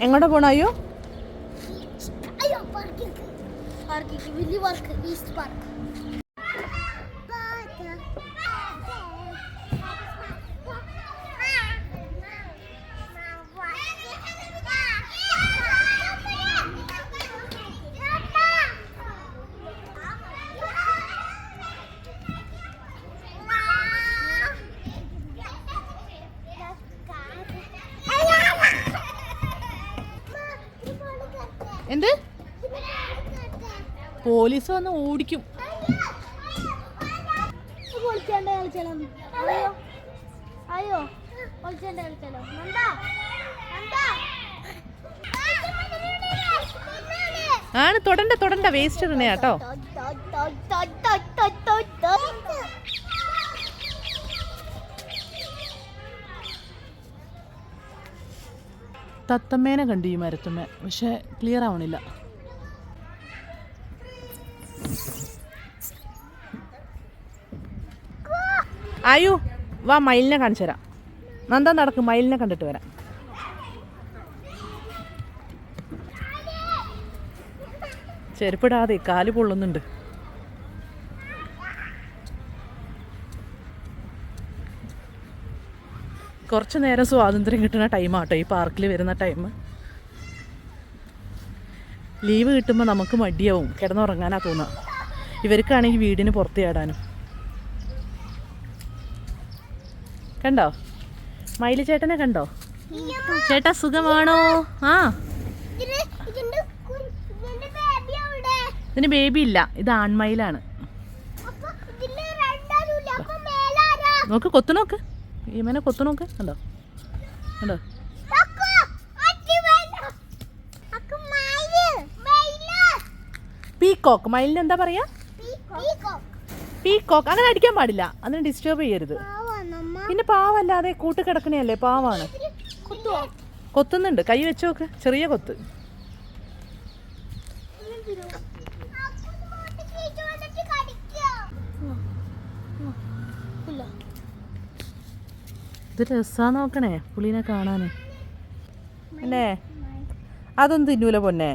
എങ്ങോട്ടാ പോണ അയ്യോ? അയ്യോ പാർക്കിക്ക് പാർക്ക് ഈസ്റ്റ് പാർക്ക് എന്ത് പോലീസ് വന്ന് ഓടിക്കും. അയ്യോ. ആണ് തൊടണ്ട തൊടണ്ട. വേസ്റ്റ് ഇടണേ കേട്ടോ തത്തമ്മേനെ കണ്ടു ഈ മരത്തുമ്മ പക്ഷെ ക്ലിയർ ആവണില്ല. ആയു വാ മയിലിനെ കാണിച്ചു തരാം. നന്ദ നടക്ക് മയിലിനെ കണ്ടിട്ട് വരാം. ചെരുപ്പിടാതെ കാൽ പൊള്ളുന്നുണ്ട്. കുറച്ച് നേരം സ്വാതന്ത്ര്യം കിട്ടുന്ന ടൈമാട്ടോ ഈ പാർക്കിൽ വരുന്ന ടൈം ലീവ് കിട്ടുമ്പോൾ നമുക്ക് മടിയാവും കിടന്നുറങ്ങാനാ തോന്നുക ഇവർക്കാണെങ്കിൽ വീടിന് പുറത്ത് ചാടാനും. കണ്ടോ? മയിൽ ചേട്ടനെ കണ്ടോ? ചേട്ടാ സുഖമാണോ? ആ. ഇതിന് ബേബി ഇല്ല. ഇത് ആൺമയിലാണ്. നോക്ക് കൊത്തു നോക്ക്. ഈമനെ കൊത്തു നോക്ക്. കണ്ടോ? കണ്ടോ? പീകോക്ക് മയിലിന് എന്താ പറയാ? പീകോക്ക് അങ്ങനെ അടിക്കാൻ പാടില്ല. അതിന് ഡിസ്റ്റർബ് ചെയ്യരുത്. പിന്നെ പാവല്ലാതെ കൂട്ട് കിടക്കണയല്ലേ പാവാണ് കൊത്തുന്നുണ്ട്. കൈ വെച്ച് നോക്ക്. ചെറിയ കൊത്ത്. ഇത് രസാ നോക്കണേ പുളീനെ കാണാനേ. അല്ലേ? അതൊന്നും തിന്നൂല പൊന്നെ.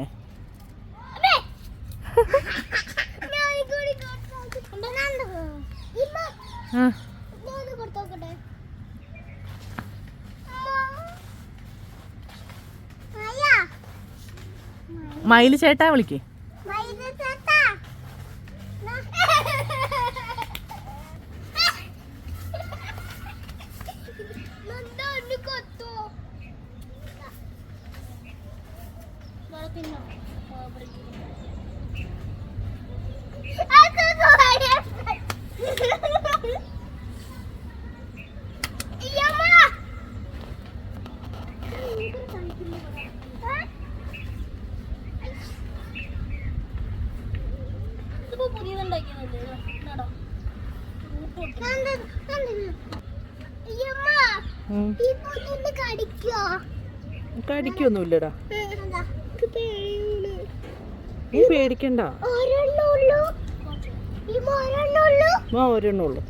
മയിൽ ചേട്ടാ വിളിക്കേ. കടിക്കോ കടിക്കൊന്നുമില്ലടാ നീ പേടിക്കണ്ട. ആ ഒരെണ്ണുള്ളൂ.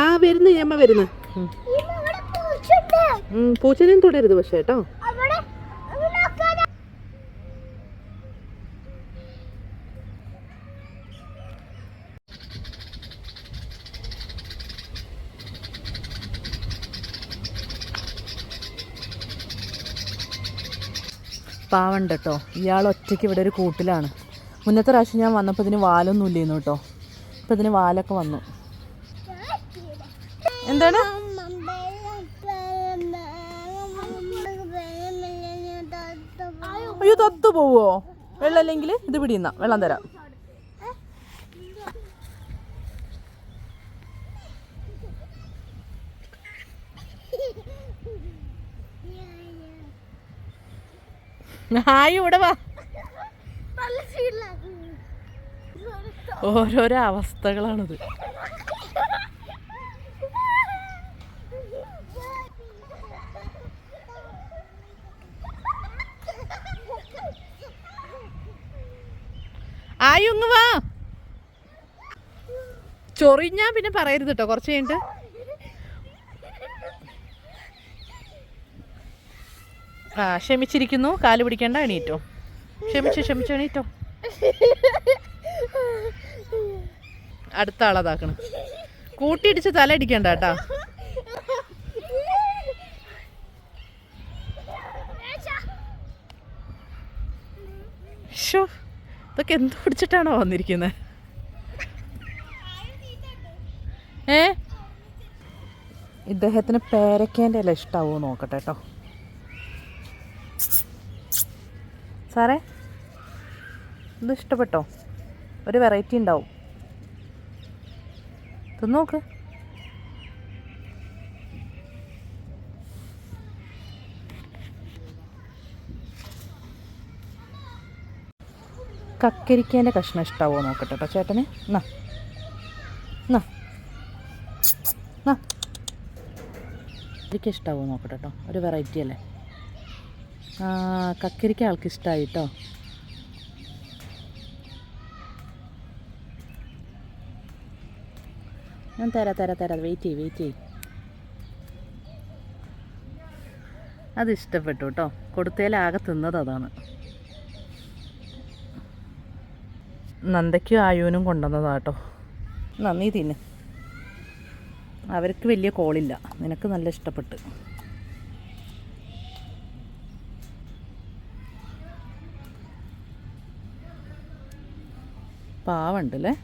ആ വരുന്നു അമ്മ വരുന്നു. പൂച്ചനെയും തൊടരുത് പക്ഷേ കേട്ടോ. പാവണ്ട് കേട്ടോ. ഇയാൾ ഒറ്റയ്ക്ക് ഇവിടെ ഒരു കൂട്ടിലാണ്. മുന്നത്തെ പ്രാവശ്യം ഞാൻ വന്നപ്പോൾ ഇതിന് വാലൊന്നും ഇല്ലേന്നു കേട്ടോ. ഇപ്പം ഇതിന് വാലൊക്കെ വന്നു. എന്താണ്? തത്തു പോവോ വെള്ളം അല്ലെങ്കിൽ ഇത് പിടിയുന്ന വെള്ളം തരാം. ഹായ് ഇവിടെ വാ. നല്ല സ്പീഡിലാക്കും ഓരോരോ അവസ്ഥകളാണിത്. ഇങ്ങ് വാ. ചൊറിഞ്ഞാ പിന്നെ പറയരുത് കേട്ടോ കുറച്ച് കഴിഞ്ഞിട്ട്. ആ ക്ഷമിച്ചിരിക്കുന്നു കാൽ പിടിക്കേണ്ട എണീറ്റോ. ക്ഷമിച്ചു ക്ഷമിച്ചു എണീറ്റോ. അടുത്ത ആളതാക്കണം. കൂട്ടിയിടിച്ച് തല അടിക്കണ്ട കേട്ടാ ഷോ ഇതൊക്കെ എന്ത് പിടിച്ചിട്ടാണോ വന്നിരിക്കുന്നത് ഏ? ഇദ്ദേഹത്തിന് പേരക്കേന്റെ ഇല ഇഷ്ടാവോ നോക്കട്ടെ കേട്ടോ. സാറേ ഇത് ഇഷ്ടപ്പെട്ടോ? ഒരു വെറൈറ്റി ഉണ്ടാവും. തിന്നോക്ക്. കക്കരിക്കേന്റെ കഷ്ണം ഇഷ്ടാവോ നോക്കട്ടെ കേട്ടോ ചേട്ടന് എന്നാ എന്നാ കക്കരിക്ക ഇഷ്ടാവോ നോക്കട്ടെ കേട്ടോ ഒരു വെറൈറ്റി അല്ലേ? ആ കക്കരിക്ക ആൾക്ക് ഇഷ്ടമായി കേട്ടോ ഞാൻ തരാം തരാം തരാം. വെയിറ്റ് ചെയ്യ് വെയിറ്റ് ചെയ്യ്. അത് ഇഷ്ടപ്പെട്ടു കേട്ടോ കൊടുത്തേലാകെ തിന്നത് അതാണ്. നന്ദയ്ക്കും ആയുവിനും കൊണ്ടുവന്നതാട്ടോ നന്ദി തിന്ന് അവർക്ക് വലിയ കോളില്ല. നിനക്ക് നല്ല ഇഷ്ടപ്പെട്ട്. പാവണ്ടല്ലേ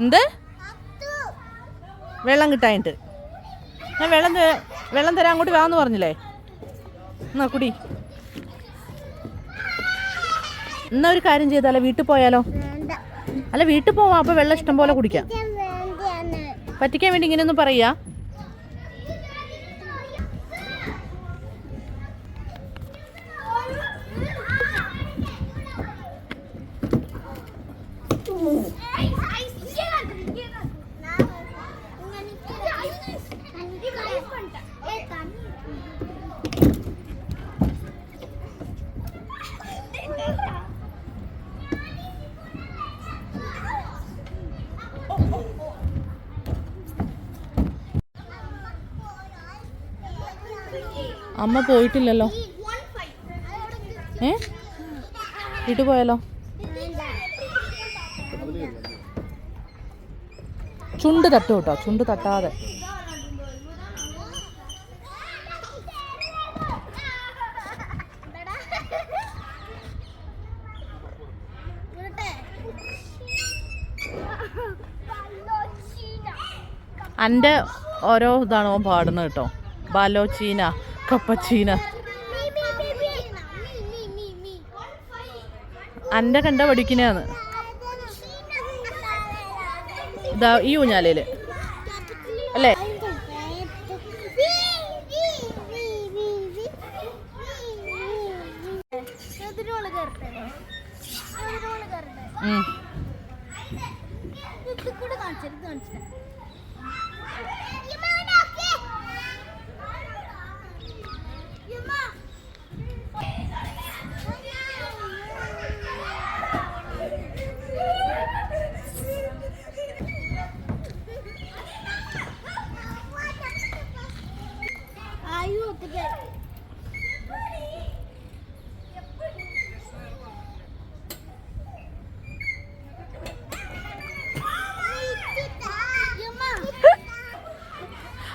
എന്ത്? വെള്ളം കിട്ടായിട്ട് ഞാൻ വെള്ളം വെള്ളം തരാൻ അങ്ങോട്ട് വാന്ന് പറഞ്ഞില്ലേ? എന്നാ കുടി. എന്നാ ഒരു കാര്യം ചെയ്താലോ? വീട്ടിൽ പോയാലോ? അല്ല വീട്ടിൽ പോവാം. അപ്പോൾ വെള്ളം ഇഷ്ടം പോലെ കുടിക്കാം. പറ്റിക്കാൻ വേണ്ടി ഇങ്ങനെയൊന്നും പറയാ. അമ്മ പോയിട്ടില്ലല്ലോ. ഏ? വീട്ടിൽ പോയാലോ? ചുണ്ട് തട്ടു കേട്ടോ ചുണ്ട് തട്ടാതെ. എന്റെ ഓരോ ഇതാണ് പാടുന്നത് കേട്ടോ. ബാലോച്ചീന കപ്പച്ചീന. അന്റെ കണ്ട പഠിക്കുന്നതാണ് ഇതാ ഈ ഊഞ്ഞാലയിൽ അല്ലേ? ഉം.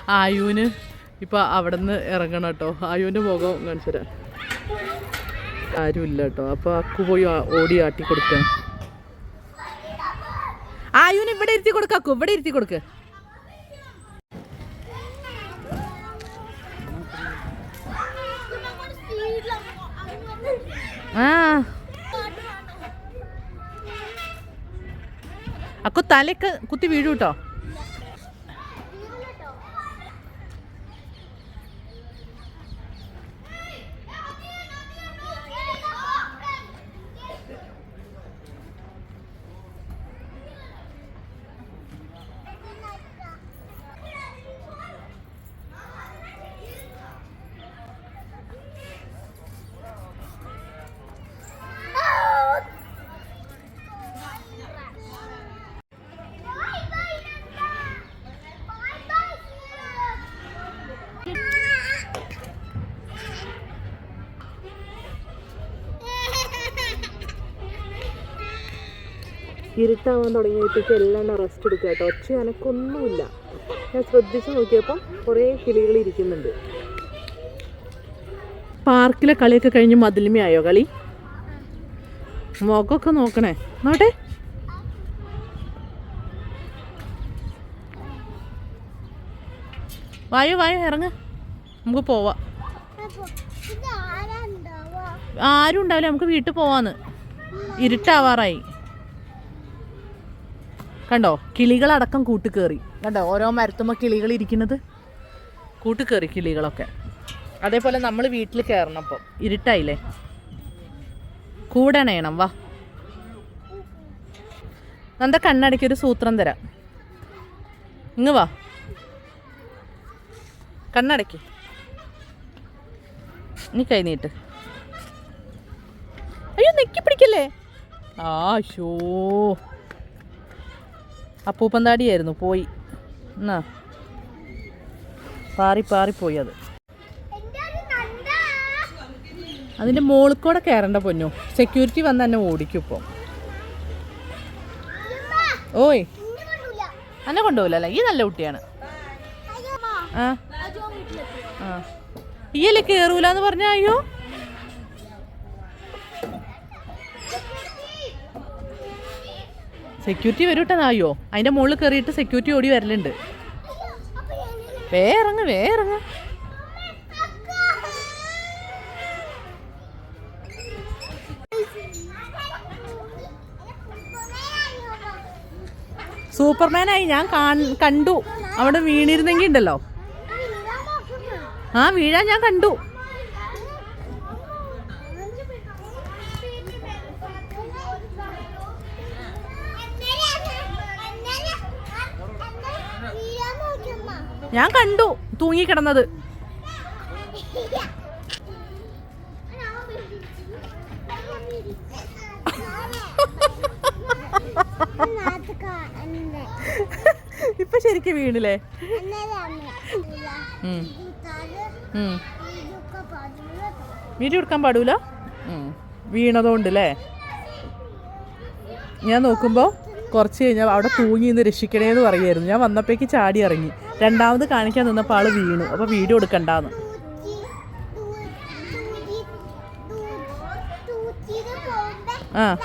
ആയുവിന് ഇപ്പൊ അവിടെ നിന്ന് ഇറങ്ങണം കേട്ടോ. ആയുവിന്റെ മുഖം കാണിച്ചു തരാം ആരുമില്ല കേട്ടോ. അപ്പൊ അക്കു പോയി ഓടി ആട്ടി കൊടുക്ക. ആയുവിന് ഇവിടെ ഇരുത്തി കൊടുക്ക അക്കു. ഇവിടെ ഇരുത്തി കൊടുക്ക. ആ. അക്കു തലക്ക് കുത്തി വീഴൂ കേട്ടോ. ഇരുട്ടാവാൻ തുടങ്ങിയപ്പോഴേക്കും എല്ലാം റെസ്റ്റ് എടുക്കുക കേട്ടോ. ഒച്ച എനക്കൊന്നുമില്ല ഞാൻ ശ്രദ്ധിച്ചു നോക്കിയപ്പോൾ കുറേ കിളികൾ ഇരിക്കുന്നുണ്ട്. പാർക്കിലെ കളിയൊക്കെ കഴിഞ്ഞ് മതിലുമയായോ കളി? മുഖമൊക്കെ നോക്കണേ. നോട്ടെ. വായോ വായോ ഇറങ്ങ. നമുക്ക് പോവാം. ആരും ഉണ്ടാവില്ല നമുക്ക് വീട്ടിൽ പോവാന്ന്. ഇരുട്ടാവാറായി. കണ്ടോ? കിളികളടക്കം കൂട്ടുകയറി കണ്ടോ? ഓരോ മരത്തുമ്പോൾ കിളികൾ ഇരിക്കുന്നത്? കൂട്ടുകയറി കിളികളൊക്കെ. അതേപോലെ നമ്മൾ വീട്ടിൽ കയറണം അപ്പം ഇരുട്ടായില്ലേ? കൂടെ അണയണം വാ. നന്ദ കണ്ണടയ്ക്കൊരു സൂത്രം തരാം. ഇങ്ങ് വാ. കണ്ണടയ്ക്ക് നീ കൈ നീട്ട്. അയ്യോ നെക്കി പിടിക്കല്ലേ? ആ അപ്പൂപ്പന്താടിയായിരുന്നു പോയി. എന്നാ? പാറി പാറി പോയി അത്. അതിന്റെ മോളിൽ കൂടെ കയറേണ്ട പൊന്നു? സെക്യൂരിറ്റി വന്ന് തന്നെ ഓടിക്കും ഇപ്പോൾ ഓയ്. എന്നെ കൊണ്ടുപോകില്ല ഈ നല്ല കുട്ടിയാണ്. ആ. ആ. ഈയല്ലേ കയറൂലെന്ന് പറഞ്ഞ സെക്യൂരിറ്റി വരൂട്ടെന്നായോ? അതിന്റെ മുകളിൽ കയറിയിട്ട് സെക്യൂരിറ്റി ഓടി വരലുണ്ട്. വേറങ്ങ് വേറങ്ങ്. സൂപ്പർമാനായി ഞാൻ കണ്ടു. അവിടെ വീണിരുന്നെങ്കിൽ ഉണ്ടല്ലോ. ആ വീഴാൻ ഞാൻ കണ്ടു. ഞാൻ കണ്ടു തൂങ്ങിക്കിടന്നത്. ഇപ്പൊ ശരിക്കും വീണില്ലേ? വീട്ടിൽ കൊടുക്കാൻ പാടൂല? വീണതുകൊണ്ടല്ലേ ഞാൻ നോക്കുമ്പോൾ കുറച്ച് കഴിഞ്ഞാൽ അവിടെ തൂങ്ങി നിന്ന് രക്ഷിക്കണേന്ന് പറയുമായിരുന്നു ഞാൻ വന്നപ്പോഴേക്ക് ചാടി ഇറങ്ങി. രണ്ടാമത് കാണിക്കാൻ നിന്നപ്പോൾ ആൾ വീണു. അപ്പോൾ വീഡിയോ എടുക്കണ്ടാന്ന്. ആ.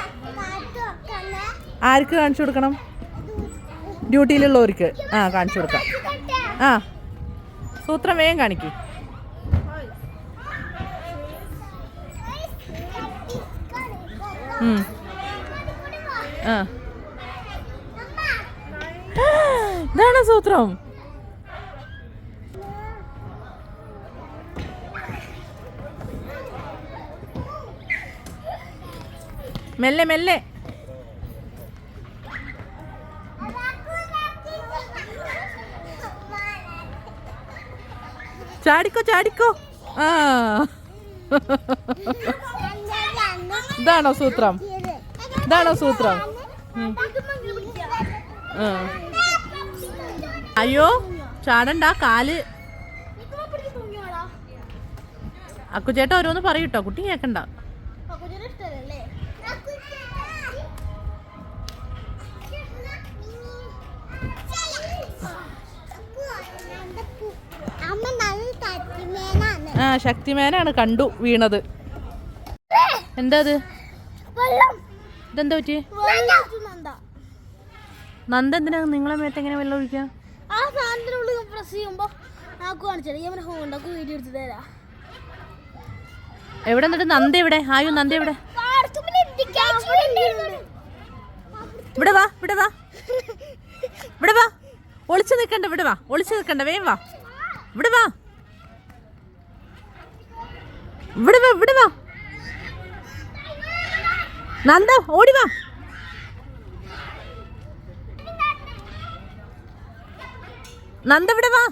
ആർക്ക് കാണിച്ചു കൊടുക്കണം? ഡ്യൂട്ടിയിലുള്ളവർക്ക്. ആ കാണിച്ചു കൊടുക്കാം. ആ. സൂത്രം വേഗം കാണിക്കൂ. ആ. ഇതാണ് സൂത്രം? മെല്ലെ മെല്ലെ. ചാടിക്കോ ചാടിക്കോ. ഇതാണോ സൂത്രം? ഇതാണോ സൂത്രം. ആ. അയ്യോ ചാടണ്ട കാൽ. അക്കുചേട്ട ഓരോന്ന് പറയൂട്ടോ കുട്ടി കേക്കണ്ട. ആ ശക്തിമേനാണ് കണ്ടു വീണത്. എന്താ അത് ഇതെന്താ പറ്റി നന്ദ എന്തിനാ നിങ്ങളെ മേത്ത് എങ്ങനെ വെള്ളം ഒഴിക്കുക ആ സാധനത്തിനുള്ളിൽ പ്രസ് ചെയ്യുമ്പോ നാക്കു കാണിച്ചാൽ ഫോൺ ഉണ്ടാക്കും വീഡിയോ എടുത്ത് തരാ. എവിടെ എന്നിട്ട് നന്ദി ഇവിടെ ആയു നന്ദി എവിടെ? ഇവിടെ വാ ഇവിടെ വാ. ഇവിടെ വാ. ഒളിച്ചു നിൽക്കണ്ട ഇവിടെ വാ. ഒളിച്ചു നിൽക്കണ്ട വേം വാ. ഇവിടെ വാ. ഇവിടെ വാ ഇവിടെ വാ. നന്ദ ഓടി വാ. നന്ദ ഇവിടെ വാ.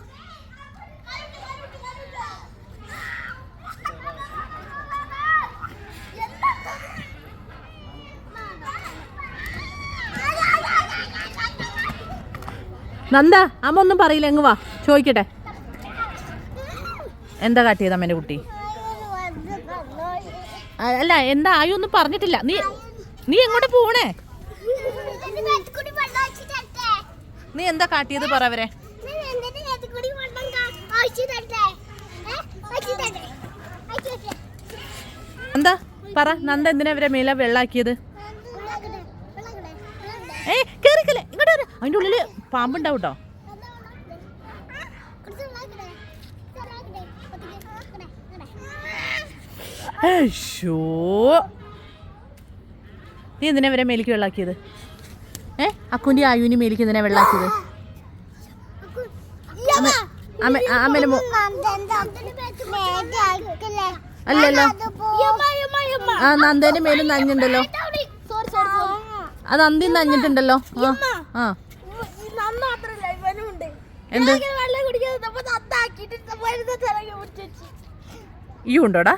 നന്ദ അമ്മ ഒന്നും പറയില്ല എങ്ങ് വാ. ചോദിക്കട്ടെ. എന്താ കാട്ടിയത് അമ്മേന്റെ കുട്ടി? അല്ല എന്താ ആയു ഒന്നും പറഞ്ഞിട്ടില്ല. നീ നീ എങ്ങോട്ട് പോണേ? നീ എന്താ കാട്ടിയത് പറ അവരെ ഞാൻ എന്നിട്ട് നേരത്തെ കൂടി വെള്ളം കാ- ഒഴിച്ച് തരട്ടെ? ഏ? ഒഴിച്ച് തരട്ടെ? ഒഴിച്ച് തരട്ടെ? എന്താ? പറ നന്ദ എന്തിനാ ഇവരെ മേലെ വെള്ളാക്കിയത്? ഏ കേറിക്കല്ലേ ഇങ്ങോട്ട് വരെ അതിന്റെ ഉള്ളിൽ പാമ്പുണ്ടാവും കേട്ടോ നീ എന്തിനാ ഇവരെ മേലേക്ക് വെള്ളാക്കിയത്? ഏ? അക്കുന്റെ ആയുവിന് മേലേക്ക് എന്തിനാ വെള്ളാക്കിയത്? മോ അല്ലല്ലോ. ആ നന്ദേന്റെ മേലും നഞ്ഞുണ്ടല്ലോ ആ നന്ദി നഞ്ഞിട്ടുണ്ടല്ലോ ആ ആ. എന്ത്? ഈ ഉണ്ടോടാ?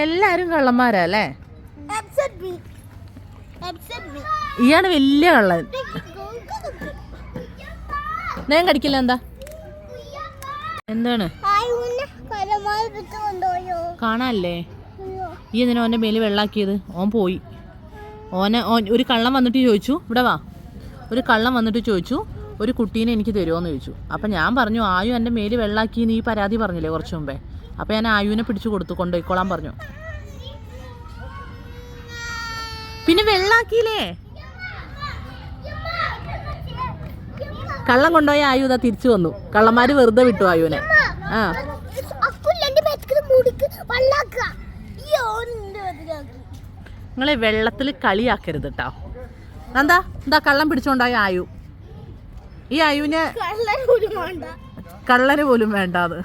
എല്ലാരും കള്ളന്മാരാ അല്ലേ Upset me. Upset me. ഇയാണ് വലിയ കള്ളൻ. ഞാൻ കടിക്കില്ല എന്താ? എന്താണ്? കാണാല്ലേ ഈ എന്തിനാ ഓന്റെ മേലിൽ വെള്ളാക്കിയത്? ഓൻ പോയി. ഓനെ ഓൻ ഒരു കള്ളം വന്നിട്ട് ചോദിച്ചു ഇവിടെ വാ. ഒരു കള്ളം വന്നിട്ട് ചോദിച്ചു ഒരു കുട്ടീനെ എനിക്ക് തരുമോയെന്ന് ചോദിച്ചു. അപ്പം ഞാൻ പറഞ്ഞു ആയു എന്റെ മേൽ വെള്ളാക്കി നീ പരാതി പറഞ്ഞില്ലേ കുറച്ച് മുമ്പേ? അപ്പം ഞാൻ ആയുവിനെ പിടിച്ചു കൊടുത്തു കൊണ്ടുപോയിക്കോളാൻ പറഞ്ഞു. പിന്നെ വെള്ളാക്കിയില്ലേ? കള്ളം കൊണ്ടുപോയ ആയു ഇതാ തിരിച്ചു വന്നു. കള്ളന്മാര് വെറുതെ വിട്ടു ആയുവിനെ. ആ. നിങ്ങളെ വെള്ളത്തിൽ കളിയാക്കരുത് കേട്ടോ എന്താ? എന്താ കള്ളം പിടിച്ചോണ്ടായ ആയു? ഈ ആയുവിനെ കള്ളന് പോലും വേണ്ട. അത്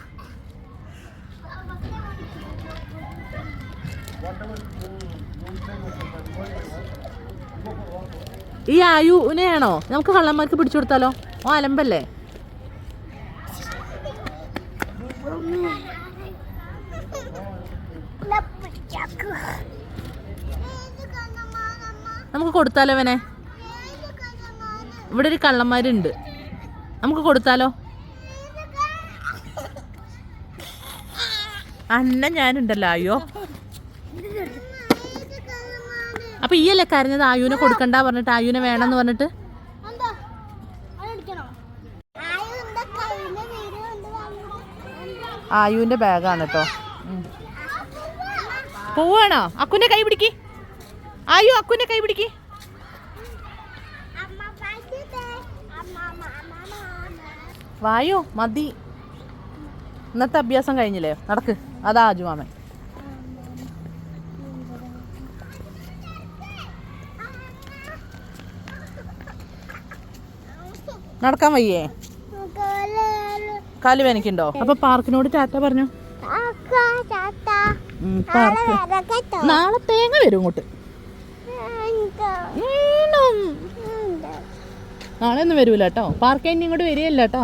ഈ ആയുവിനെയാണോ? നമുക്ക് കള്ളന്മാർക്ക് പിടിച്ചു കൊടുത്താലോ? ഓ അലമ്പല്ലേ നമുക്ക് കൊടുത്താലോ ഇവനെ? ഇവിടെ ഒരു കള്ളന്മാരുണ്ട്. നമുക്ക് കൊടുത്താലോ? അന്ന ഞാനുണ്ടല്ലോ അയ്യോ. അപ്പൊ ഈ അല്ലേ കരഞ്ഞത്? ആയുവിനെ കൊടുക്കണ്ട പറഞ്ഞിട്ട് ആയുവിനെ വേണമെന്ന് പറഞ്ഞിട്ട്? ആയുവിന്റെ ബാഗാണ് കേട്ടോ പോവാണോ? അക്കുന്റെ കൈ പിടിക്ക്. ആയു അക്കുന്റെ കൈ പിടിക്ക്. വായു മതി. ഇന്നത്തെ അഭ്യാസം കഴിഞ്ഞില്ലേ? നടക്ക്. അതാ ആജുമാമൻ നടക്കാൻ വയ്യേ? കാൽ വേനക്കുണ്ടോ അപ്പൊ പാർക്കിനോട് ടാറ്റ പറഞ്ഞു? നാളെ തേങ്ങ വരും ഇങ്ങോട്ട്. നാളെ ഒന്നും വരൂല കേട്ടോ പാർക്ക് കഴിഞ്ഞ് ഇങ്ങോട്ട് വരികയല്ല കേട്ടോ